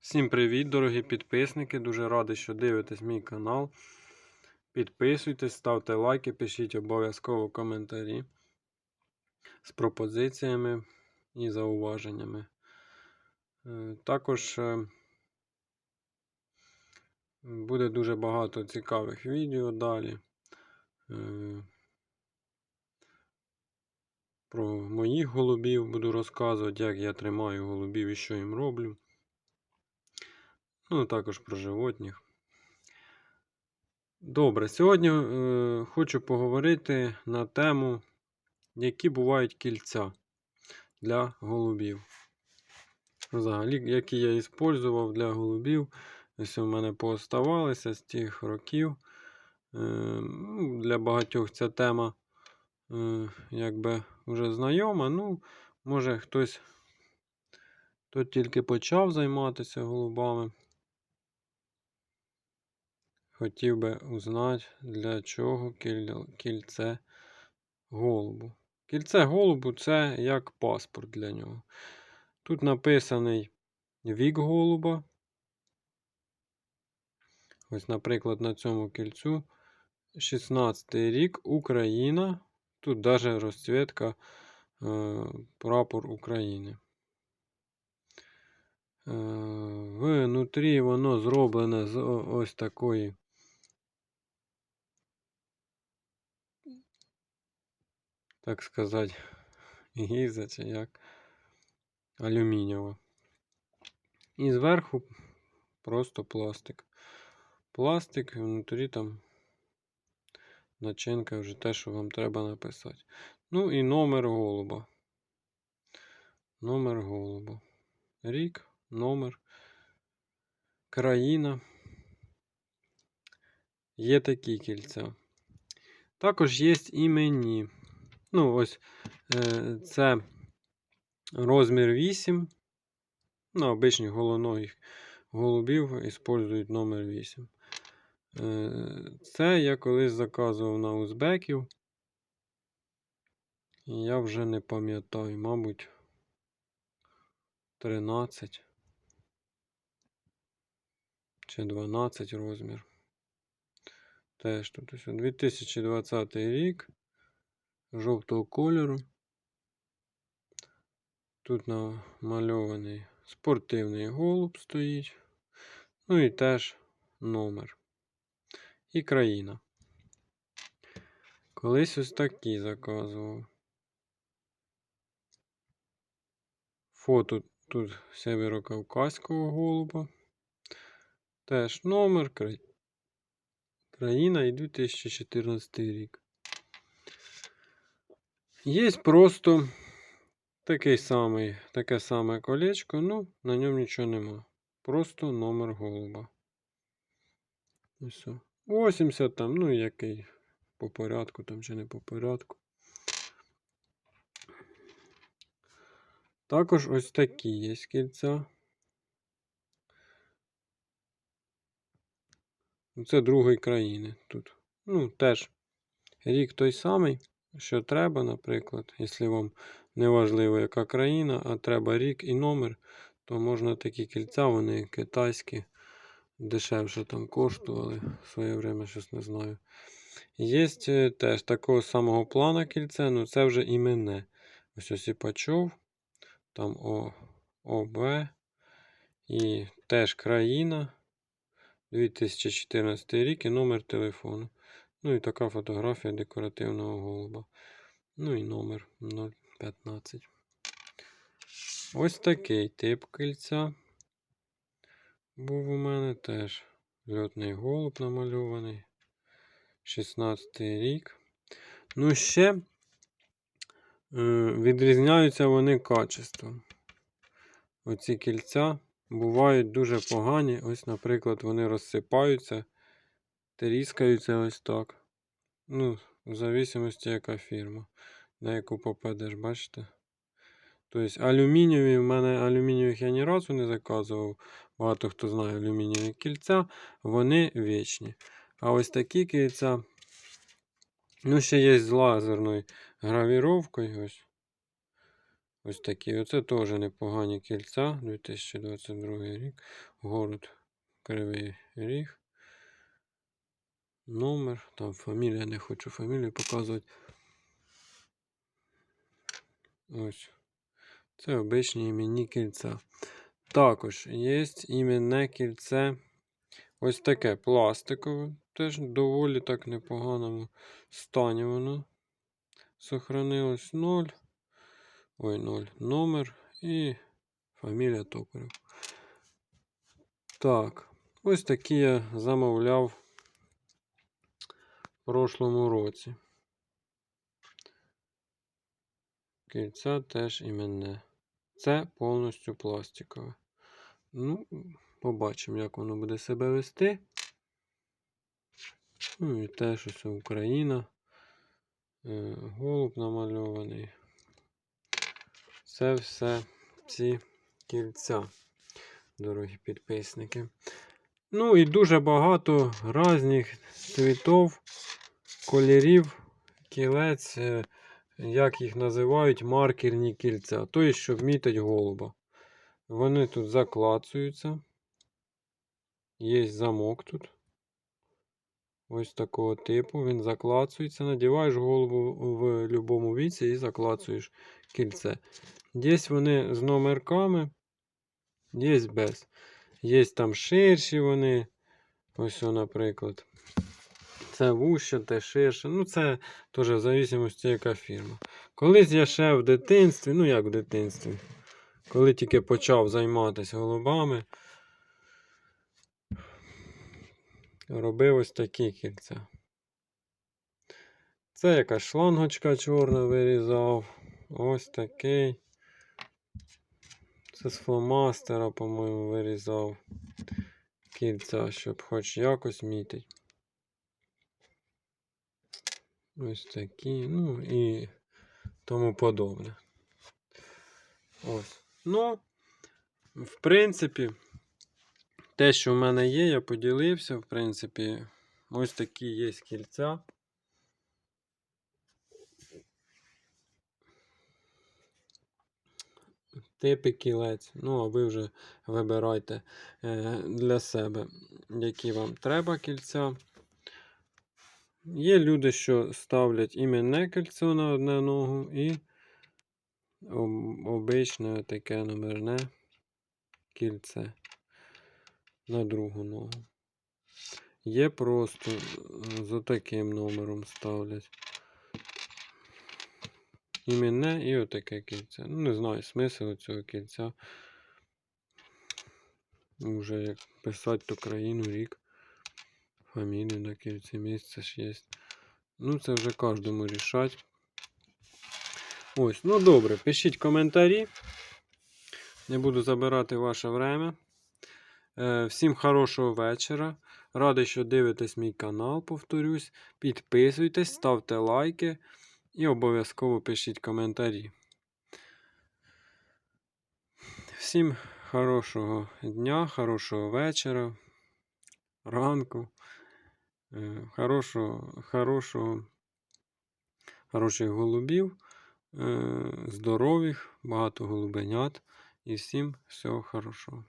Всім привіт, дорогі підписники. Дуже радий, що дивитесь мій канал. Підписуйтесь, ставте лайки, пишіть обов'язково коментарі з пропозиціями і зауваженнями. Е, Також е, буде дуже багато цікавих відео далі. Е, Про моїх голубів буду розказувати, як я тримаю голубів і що їм роблю. Ну, також про животних. Добре, сьогодні е, хочу поговорити на тему, які бувають кільця для голубів. Взагалі, які я використовував для голубів. Ось у мене пооставалися з тих років. Е, ну, для багатьох ця тема е, якби вже знайома. Ну, може хтось, хто тільки почав займатися голубами. Хотів би узнати, для чого кільце голубу. Кільце голубу це як паспорт для нього. Тут написаний вік голуба. Ось, наприклад, на цьому кільцю 16 рік Україна. Тут навіть розцвітка е, прапор України. Е, внутрі воно зроблене з ось такої так сказати, гільза чи як алюмінієва. І зверху просто пластик. Пластик, і внутрі там начинка вже те, що вам треба написати. Ну і номер голуба. Номер голуба. Рік, номер, країна. Є такі кільця. Також є імені. Ну, ось е, це розмір 8. Ну, обичних головногих голубів використовують номер 8. Е, Це я колись заказував на узбеків. Я вже не пам'ятаю, мабуть, 13 чи 12 розмір. Теж тут ось 2020 рік жовтого кольору. Тут намальований спортивний голуб стоїть. Ну і теж номер. І країна. Колись ось такі заказував. Фото тут северокавказького голуба. Теж номер, країна і 2014 рік. Є просто такий самий, таке саме колечко, ну, на ньому нічого нема. Просто номер голуба. Ось. все. 80 там, ну який по порядку там чи не по порядку. Також ось такі є кільця. Це другої країни тут. Ну, теж рік той самий, що треба, наприклад, якщо вам не важливо, яка країна, а треба рік і номер, то можна такі кільця, вони китайські, дешевше там коштували в своє время, щось не знаю. Є е, теж такого самого плана кільце, ну це вже іменне. Ось Осіпачов, там О, ОБ і теж країна. 2014 рік і номер телефону. Ну і така фотографія декоративного голуба. Ну і номер 015. Ось такий тип кільця. Був у мене теж льотний голуб намальований. 16 рік. Ну, ще е, відрізняються вони качеством. Оці кільця бувають дуже погані. Ось, наприклад, вони розсипаються, тріскаються ось так. Ну, в зависимості, яка фірма, на яку попадеш, бачите? Тобто алюмінієві, в мене алюмінієвих я ні разу не заказував. Багато хто знає алюмінієві кільця, вони вічні. А ось такі кільця, ну, ще є з лазерною гравіровкою. Ось. Ось такі. Оце теж непогані кільця. 2022 рік. Город Кривий Ріг. Номер. Там фамілія, не хочу фамілію показувати. Ось. Це обичні іменні кільця. Також є іменне кільце. Ось таке пластикове. Теж доволі так непоганому стані воно. Сохранилось 0. Ой, 0. Номер і фамілія Токарев. Так. Ось такі я замовляв в прошлому році. Кільця теж іменне. Це повністю пластикове. Ну, побачимо, як воно буде себе вести. Ну і теж ось Україна. Е, Голуб намальований. Це все ці кільця, дорогі підписники. Ну і дуже багато різних цвітов, кольорів, кілець, е, як їх називають, маркерні кільця. Тобто, що вмітить голуба. Вони тут заклацуються. Є замок тут. Ось такого типу. Він заклацується. Надіваєш голову в будь-якому віці і заклацуєш кільце. Є вони з номерками, є без. Є там ширші вони. Ось, наприклад. Це вуще, те ширше. Ну, це теж в залежності, яка фірма. Колись я ще в дитинстві, ну як в дитинстві, коли тільки почав займатися голубами, робив ось такі кільця. Це якась шлангочка чорна вирізав. Ось такий. Це з фломастера, по-моєму, вирізав кільця, щоб хоч якось мітить. Ось такі, ну і тому подобне. Ось. Ну, в принципі, те, що в мене є, я поділився. В принципі, ось такі є кільця. Типи кілець. Ну, а ви вже вибирайте е, для себе, які вам треба кільця. Є люди, що ставлять іменне кільцо на одну ногу і об- обичне таке номерне кільце на другу ногу. Є просто е, за таким номером ставлять. Іменне і отаке кільце. Ну, не знаю, смисл цього кільця. Уже як писати то країну, рік. Фамілію на кільці, місце ж є. Ну, це вже кожному рішать. Ось, ну добре, пишіть коментарі. Не буду забирати ваше время. Е, Всім хорошого вечора. Радий, що дивитесь мій канал, повторюсь. Підписуйтесь, ставте лайки і обов'язково пишіть коментарі. Всім хорошого дня, хорошого вечора, ранку, е, хорошого, хорошого, хороших голубів, е, здорових, багато голубенят і всім всього хорошого.